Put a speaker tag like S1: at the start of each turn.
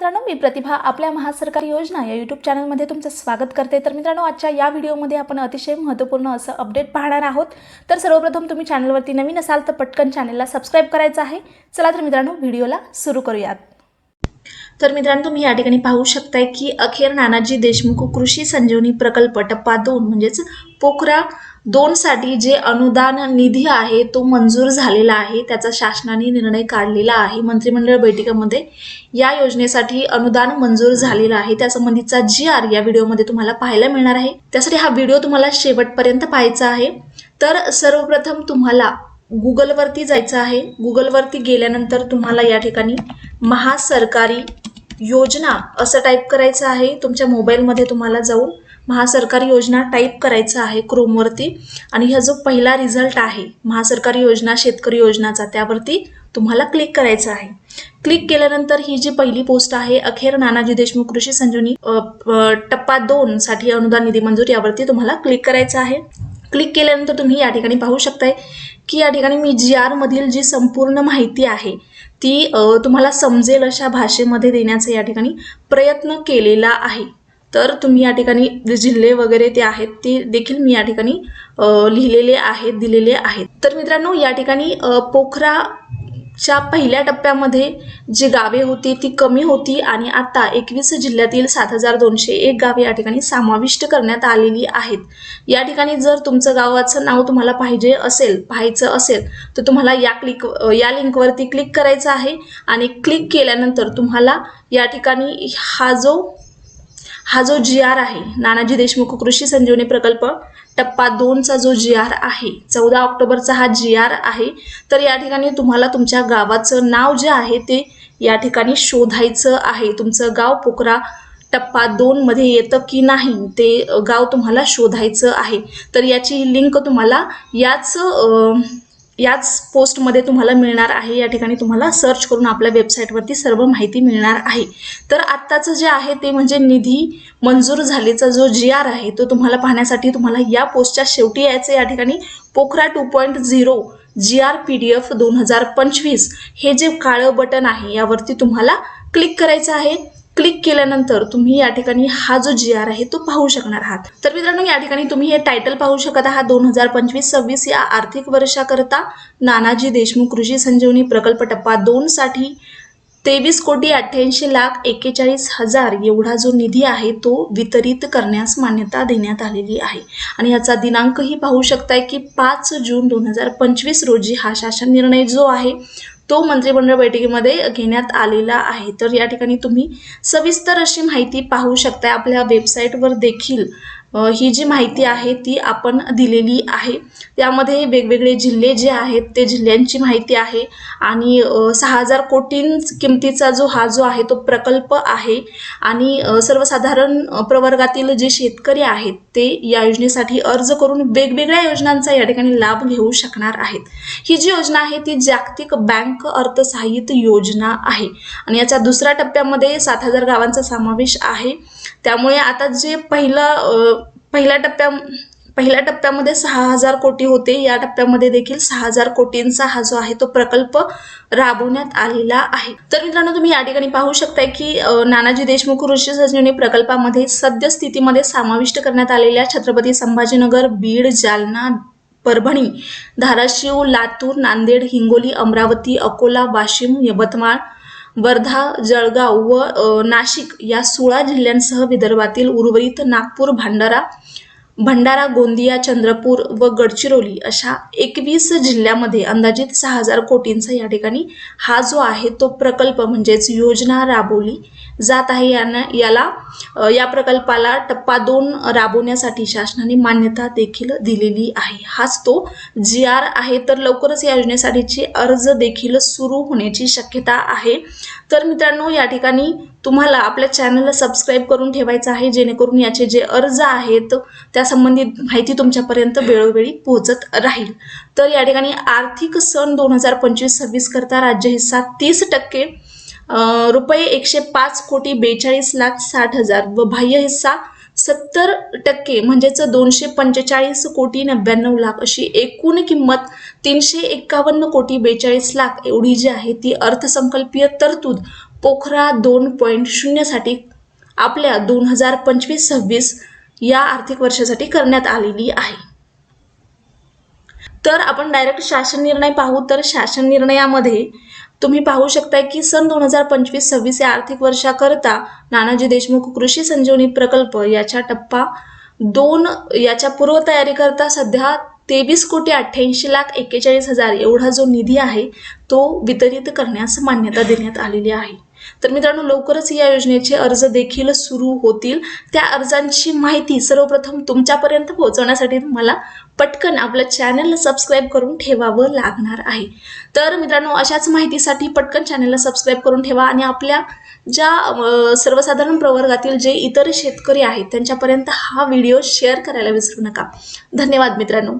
S1: मित्रांनो मी प्रतिभा आपल्या महासरकारी योजना या यूट्यूब चॅनलमध्ये तुमचं स्वागत करते. तर मित्रांनो आजच्या या व्हिडिओमध्ये आपण अतिशय महत्त्वपूर्ण असं अपडेट पाहणार आहोत. तर सर्वप्रथम तुम्ही चॅनलवरती नवीन असाल तर पटकन चॅनलला सबस्क्राईब करायचं आहे. चला तर मित्रांनो व्हिडिओला सुरू करूयात. तर मित्रांनो तुम्ही या ठिकाणी पाहू शकताय की अखेर नानाजी देशमुख कृषी संजीवनी प्रकल्प टप्पा दोन म्हणजेच पोखरा दोनसाठी जे अनुदान निधी आहे तो मंजूर झालेला आहे त्याचा शासनाने निर्णय काढलेला आहे. मंत्रिमंडळ बैठकीमध्ये या योजनेसाठी अनुदान मंजूर झालेलं आहे. त्यासंबंधीचा जी आर या व्हिडिओमध्ये तुम्हाला पाहायला मिळणार आहे. त्यासाठी हा व्हिडिओ तुम्हाला शेवटपर्यंत पाहायचा आहे. तर सर्वप्रथम तुम्हाला गुगलवरती जायचं आहे. गुगलवरती गेल्यानंतर तुम्हाला या ठिकाणी महासरकारी योजना असं टाईप करायचं आहे. तुमच्या मोबाईलमध्ये तुम्हाला जाऊन महासरकारी योजना टाईप करायचं आहे क्रोमवरती आणि हा जो पहिला रिझल्ट आहे महासरकारी योजना शेतकरी योजनाचा त्यावरती तुम्हाला क्लिक करायचं आहे. क्लिक केल्यानंतर ही जी पहिली पोस्ट आहे अखेर नानाजी देशमुख कृषी संजीवनी टप्पा दोन साठी अनुदान निधी मंजूर यावरती तुम्हाला क्लिक करायचं आहे. क्लिक केल्यानंतर तुम्ही या ठिकाणी पाहू शकताय की या ठिकाणी मी जी आरमधील जी संपूर्ण माहिती आहे ती तुम्हाला समजेल अशा भाषेमध्ये देण्याचा या ठिकाणी प्रयत्न केलेला आहे. तर तुम्ही या ठिकाणी जे जिल्हे वगैरे ते आहेत ते देखील मी या ठिकाणी लिहिलेले आहेत दिलेले आहेत. तर मित्रांनो या ठिकाणी पोखरा पोखराच्या पहिल्या टप्प्यामध्ये जी गावे होती ती कमी होती आणि आता एकवीस जिल्ह्यातील सात हजार दोनशे एक गावे या ठिकाणी समाविष्ट करण्यात आलेली आहेत. या ठिकाणी जर तुमचं गावाचं नाव तुम्हाला पाहिजे असेल पाहायचं असेल तर तुम्हाला या क्लिक या लिंकवरती क्लिक करायचं आहे आणि क्लिक केल्यानंतर तुम्हाला या ठिकाणी हा जो हा जो जी आर आहे नानाजी देशमुख कृषी संजीवनी प्रकल्प टप्पा दोनचा जो जी आर आहे चौदा ऑक्टोबरचा हा जी आर आहे तर या ठिकाणी तुम्हाला तुमच्या गावाचं नाव जे आहे ते या ठिकाणी शोधायचं आहे. तुमचं गाव पोकरा टप्पा दोनमध्ये येतं की नाही ते गाव तुम्हाला शोधायचं आहे. तर याची लिंक तुम्हाला याच याच पोस्टमध्ये तुम्हाला मिळणार आहे. या ठिकाणी तुम्हाला सर्च करून आपल्या वेबसाईटवरती सर्व माहिती मिळणार आहे. तर आत्ताचं जे आहे ते म्हणजे निधी मंजूर झालेचा जो जी आर आहे तो तुम्हाला पाहण्यासाठी तुम्हाला या पोस्टच्या शेवटी यायचं या ठिकाणी Pokhara two point zero G R P D F दोन हजार पंचवीस हे जे काळं बटन आहे यावरती तुम्हाला क्लिक करायचं आहे. क्लिक केल्यानंतर तुम्ही या ठिकाणी हा जो जी आर आहे तो पाहू शकणार आहात. तर मित्रांनो या ठिकाणी तुम्ही हे टायटल पाहू शकत आहात. दोन हजार पंचवीस सव्वीस या आर्थिक वर्षाकरता नानाजी देशमुख कृषी संजीवनी प्रकल्प टप्पा दोन साठी तेवीस कोटी अठ्ठ्याऐंशी लाख एक्केचाळीस हजार एवढा जो निधी आहे तो वितरित करण्यास मान्यता देण्यात आलेली आहे. आणि याचा दिनांकही पाहू शकताय की पाच जून दोन हजार पंचवीस रोजी हा शासन निर्णय जो आहे तो मंत्रिमंडळ बैठकीमध्ये घेण्यात आलेला आहे. तर या ठिकाणी तुम्ही सविस्तर अशी माहिती पाहू शकताय. आपल्या वेबसाईटवर देखील ही जी माहिती आहे ती आपण दिलेली आहे. त्यामध्ये वेगवेगळे जिल्हे जे आहेत ते जिल्ह्यांची माहिती आहे आणि सहा हजार कोटी किमतीचा जो हा जो आहे तो प्रकल्प आहे आणि सर्वसाधारण प्रवर्गातील जे शेतकरी आहेत ते या योजनेसाठी अर्ज करून वेगवेगळ्या योजनांचा या ठिकाणी लाभ घेऊ शकणार आहेत. ही जी योजना आहे ती जागतिक बँक अर्थसहाय्यित योजना आहे आणि याचा दुसऱ्या टप्प्यामध्ये सात हजार गावांचा समावेश आहे. त्यामुळे आता जे पहिलं पहिल्या टप्प्या पहिल्या टप्प्यामध्ये सहा हजार कोटी होते. या टप्प्यामध्ये देखील सहा हजार कोटींचा हा जो आहे तो प्रकल्प राबवण्यात आलेला आहे. तर मित्रांनो तुम्ही या ठिकाणी पाहू शकताय की नानाजी देशमुख कृषी संजीवनी प्रकल्पामध्ये सद्यस्थितीमध्ये समाविष्ट करण्यात आलेल्या छत्रपती संभाजीनगर बीड जालना परभणी धाराशिव लातूर नांदेड हिंगोली अमरावती अकोला वाशिम यवतमाळ वर्धा जळगाव व नाशिक या सोळा जिल्ह्यांसह विदर्भातील उर्वरित नागपूर भंडारा भंडारा गोंदिया चंद्रपूर व गडचिरोली अशा एकवीस जिल्ह्यामध्ये अंदाजित सहा हजार कोटींचा या ठिकाणी हा जो आहे तो प्रकल्प म्हणजेच योजना राबवली जात आहे. यानं याला या प्रकल्पाला टप्पा दोन राबवण्यासाठी शासनाने मान्यता देखील दिलेली आहे. हाच तो जी आर आहे. तर लवकरच या योजनेसाठीचे अर्ज देखील सुरू होण्याची शक्यता आहे. तर मित्रांनो या ठिकाणी तुम्हाला आपल्या चॅनलला सबस्क्राईब करून ठेवायचं आहे. जेणेकरून याचे जे अर्ज आहेत त्या संबंधित माहिती तुमच्यापर्यंत वेळोवेळी पोहोचत राहील. तर या ठिकाणी आर्थिक सण दोन हजार पंचवीस सव्वीस करता राज्य हिस्सा तीस टक्के रुपये एकशे पाच कोटी बेचाळीस लाख साठ हजार व बाह्य हिस्सा सत्तर टक्के म्हणजेच दोनशे पंचेचाळीस कोटी नव्याण्णव लाख अशी एकूण किंमत तीनशे एक्कावन्न कोटी बेचाळीस लाख एवढी जी आहे ती अर्थसंकल्पीय तरतूद पोखरा दोन पॉईंट शून्यसाठी आपल्या दोन हजार पंचवीस सव्वीस या आर्थिक वर्षासाठी करण्यात आलेली आहे. तर आपण डायरेक्ट शासन निर्णय पाहू. तर शासन निर्णयामध्ये तुम्ही पाहू शकताय की सन दोन हजार पंचवीस सव्वीस या आर्थिक वर्षाकरता नानाजी देशमुख कृषी संजीवनी प्रकल्प याच्या टप्पा दोन याच्या पूर्वतयारीकरता सध्या तेवीस कोटी अठ्ठ्याऐंशी लाख एक्केचाळीस हजार एवढा जो निधी आहे तो वितरित करण्यास मान्यता देण्यात आलेली आहे. तर मित्रांनो लवकरच या योजनेचे अर्ज देखील सुरू होतील. त्या अर्जांची माहिती सर्वप्रथम तुमच्यापर्यंत पोहोचवण्यासाठी मला पटकन आपल्या चॅनलला सबस्क्राईब करून ठेवावं लागणार आहे. तर मित्रांनो अशाच माहितीसाठी पटकन चॅनलला सबस्क्राईब करून ठेवा आणि आपल्या ज्या सर्वसाधारण प्रवर्गातील जे इतर शेतकरी आहेत त्यांच्यापर्यंत हा व्हिडिओ शेअर करायला विसरू नका. धन्यवाद मित्रांनो.